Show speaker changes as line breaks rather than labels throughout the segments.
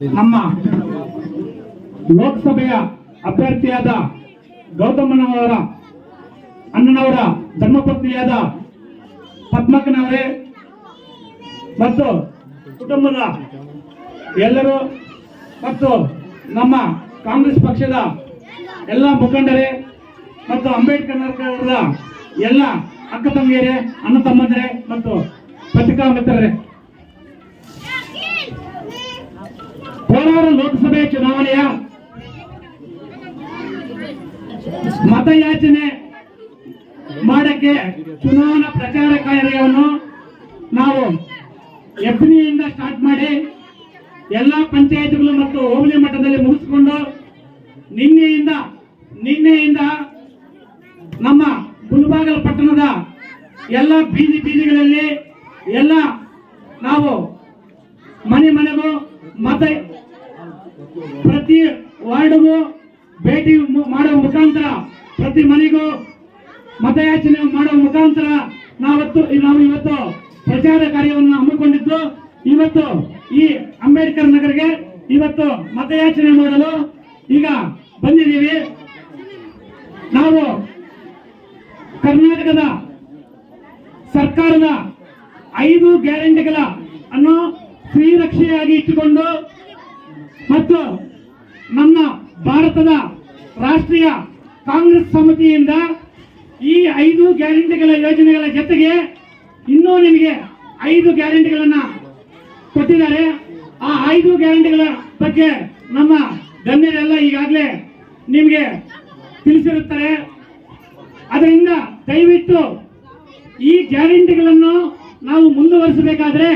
ನಮ್ಮ ಲೋಕಸಭೆಯ ಅಭ್ಯರ್ಥಿಯಾದ ಗೌತಮನವರ, ಅಣ್ಣನವರ ಧರ್ಮಪತ್ನಿಯಾದ ಪದ್ಮಕ್ಕನವರೇ ಮತ್ತು ಕುಟುಂಬದ ಎಲ್ಲರೂ ಮತ್ತು ನಮ್ಮ ಕಾಂಗ್ರೆಸ್ ಪಕ್ಷದ ಎಲ್ಲ ಮುಖಂಡರೇ ಮತ್ತು ಅಂಬೇಡ್ಕರ್ ನಗರದ ಎಲ್ಲ ಅಕ್ಕ ತಂಗಿಯರೇ ಅಣ್ಣ ತಮ್ಮಂದರೇ ಮತ್ತು ಪತ್ರಿಕಾ ಮಿತ್ರರೇ ಲೋಕಸಭೆ ಚುನಾವಣೆಯ ಮತಯಾಚನೆ ಮಾಡಕ್ಕೆ ಚುನಾವಣಾ ಪ್ರಚಾರ ಕಾರ್ಯವನ್ನು ನಾವು ಎಫ್ನಿಯಿಂದ ಸ್ಟಾರ್ಟ್ ಮಾಡಿ ಎಲ್ಲಾ ಪಂಚಾಯತ್ಗಳು ಮತ್ತು ಹೋಬಳಿ ಮಟ್ಟದಲ್ಲಿ ಮುಗಿಸಿಕೊಂಡು ನಿನ್ನೆಯಿಂದ ನಿನ್ನೆಯಿಂದ ನಮ್ಮ ಗುಲ್ಬಾಗಲ್ ಪಟ್ಟಣದ ಎಲ್ಲ ಬೀದಿ ಬೀದಿಗಳಲ್ಲಿ ಎಲ್ಲ ನಾವು ಮನೆ ಮನೆಗೂ ಮತ ಪ್ರತಿ ವಾರ್ಡ್ಗೂ ಭೇಟಿ ಮಾಡುವ ಮುಖಾಂತರ, ಪ್ರತಿ ಮನೆಗೂ ಮತಯಾಚನೆ ಮಾಡುವ ಮುಖಾಂತರ ನಾವತ್ತು, ನಾವು ಇವತ್ತು ಪ್ರಚಾರ ಕಾರ್ಯವನ್ನು ಹಮ್ಮಿಕೊಂಡಿದ್ದು, ಇವತ್ತು ಈ ಅಂಬೇಡ್ಕರ್ ನಗರಿಗೆ ಇವತ್ತು ಮತಯಾಚನೆ ಮಾಡಲು ಈಗ ಬಂದಿದ್ದೀವಿ. ನಾವು ಕರ್ನಾಟಕದ ಸರ್ಕಾರದ ಐದು ಗ್ಯಾರಂಟಿಗಳ ಅನ್ನು ಶ್ರೀರಕ್ಷೆಯಾಗಿ ಇಟ್ಟುಕೊಂಡು ಮತ್ತು ನಮ್ಮ ಭಾರತದ ರಾಷ್ಟ್ರೀಯ ಕಾಂಗ್ರೆಸ್ ಸಮಿತಿಯಿಂದ ಈ ಐದು ಗ್ಯಾರಂಟಿಗಳ ಯೋಜನೆಗಳ ಜೊತೆಗೆ ಇನ್ನೂ ನಿಮಗೆ ಐದು ಗ್ಯಾರಂಟಿಗಳನ್ನ ಕೊಟ್ಟಿದ್ದಾರೆ. ಆ ಐದು ಗ್ಯಾರಂಟಿಗಳ ಬಗ್ಗೆ ನಮ್ಮ ಗಣ್ಯರೆಲ್ಲ ಈಗಾಗಲೇ ನಿಮಗೆ ತಿಳಿಸಿರುತ್ತಾರೆ. ಅದರಿಂದ ದಯವಿಟ್ಟು ಈ ಗ್ಯಾರಂಟಿಗಳನ್ನು ನಾವು ಮುಂದುವರಿಸಬೇಕಾದ್ರೆ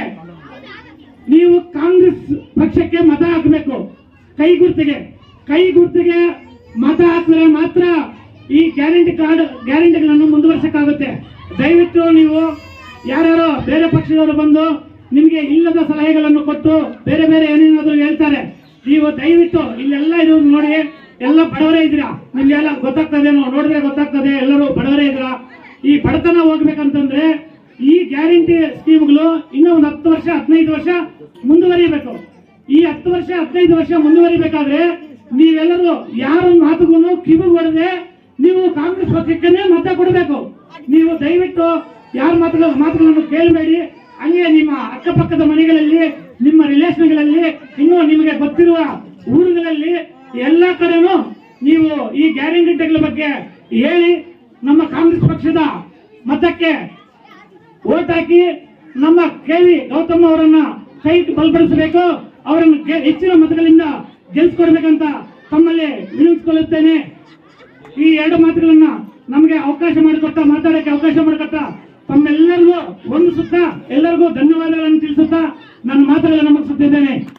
ನೀವು ಕಾಂಗ್ರೆಸ್ ಪಕ್ಷಕ್ಕೆ ಮತ ಹಾಕಬೇಕು. ಕೈ ಗುರ್ತಿಗೆ. ಕೈ ಗುರ್ತಿಗೆ ಮತ ಹಾಕಿದ್ರೆ ಮಾತ್ರ ಈ ಗ್ಯಾರಂಟಿ ಕಾರ್ಡ್ ಗ್ಯಾರಂಟಿಗಳನ್ನು ಮುಂದುವರ್ಸಕ್ಕಾಗುತ್ತೆ. ದಯವಿಟ್ಟು ನೀವು ಯಾರ್ಯಾರೋ ಬೇರೆ ಪಕ್ಷದವರು ಬಂದು ನಿಮಗೆ ಇಲ್ಲದ ಸಲಹೆಗಳನ್ನು ಕೊಟ್ಟು ಬೇರೆ ಬೇರೆ ಏನೇನಾದರೂ ಹೇಳ್ತಾರೆ. ನೀವು ದಯವಿಟ್ಟು ಇಲ್ಲೆಲ್ಲ ಇದು ನೋಡಿ. ಎಲ್ಲ ಬಡವರೇ ಇದ್ದೀರಾ? ನಿಮ್ಗೆಲ್ಲ ಗೊತ್ತಾಗ್ತದೆ ನೋಡಿದ್ರೆ ಗೊತ್ತಾಗ್ತದೆ. ಎಲ್ಲರೂ ಬಡವರೇ ಇದ್ದೀರಾ? ಈ ಬಡತನ ಹೋಗ್ಬೇಕಂತಂದ್ರೆ ಈ ಗ್ಯಾರಂಟಿ ಸ್ಕೀಮ್ಗಳು ಇನ್ನೂ ಒಂದು ಹತ್ತು ವರ್ಷ, ಹದಿನೈದು ವರ್ಷ ಮುಂದುವರಿಯಬೇಕು ಈ ಹತ್ತು ವರ್ಷ, ಹದಿನೈದು ವರ್ಷ ಮುಂದುವರಿಬೇಕಾದ್ರೆ ನೀವೆಲ್ಲರೂ ಯಾರ ಮಾತುಗೂ ಕಿವಿ ಹೊಡೆದೆ ನೀವು ಕಾಂಗ್ರೆಸ್ ಪಕ್ಷಕ್ಕೇ ಮತ ಕೊಡಬೇಕು. ನೀವು ದಯವಿಟ್ಟು ಯಾರ ಮಾತುಗಳ, ಮಾತುಗಳನ್ನು ಕೇಳಬೇಡಿ. ಹಂಗೆ ನಿಮ್ಮ ಅಕ್ಕಪಕ್ಕದ ಮನೆಗಳಲ್ಲಿ, ನಿಮ್ಮ ರಿಲೇಷನ್ಗಳಲ್ಲಿ ಇನ್ನೂ ನಿಮಗೆ ಗೊತ್ತಿರುವ ಊರುಗಳಲ್ಲಿ ಎಲ್ಲ ಕಡೆನೂ ನೀವು ಈ ಗ್ಯಾರಂಟಿಗಳ ಬಗ್ಗೆ ಹೇಳಿ, ನಮ್ಮ ಕಾಂಗ್ರೆಸ್ ಪಕ್ಷದ ಮತಕ್ಕೆ ಓಟ್ ಹಾಕಿ ನಮ್ಮ ಕೆವಿ ಗೌತಮ್ ಅವರನ್ನ ಕೈ ಬಲಪಡಿಸಬೇಕು. ಅವರನ್ನು ಹೆಚ್ಚಿನ ಮತಗಳಿಂದ ಗೆಲ್ಸ್ಕೊಡ್ಬೇಕಂತ ತಮ್ಮಲ್ಲಿ ವಿನಿಯೋಗಿಸಿಕೊಳ್ಳುತ್ತೇನೆ ಈ ಎರಡು ಮಾತುಗಳನ್ನ ನಮಗೆ ಅವಕಾಶ ಮಾಡಿಕೊಟ್ಟ ಮಾತಾಡಕ್ಕೆ ಅವಕಾಶ ಮಾಡಿಕೊಟ್ಟ ತಮ್ಮೆಲ್ಲರಿಗೂ ಒಂದು ಸುತ್ತ ಎಲ್ಲರಿಗೂ ಧನ್ಯವಾದಗಳನ್ನು ತಿಳಿಸುತ್ತಾ ನನ್ನ ಮಾತುಗಳನ್ನು ಮುಗಿಸುತ್ತಿದ್ದೇನೆ.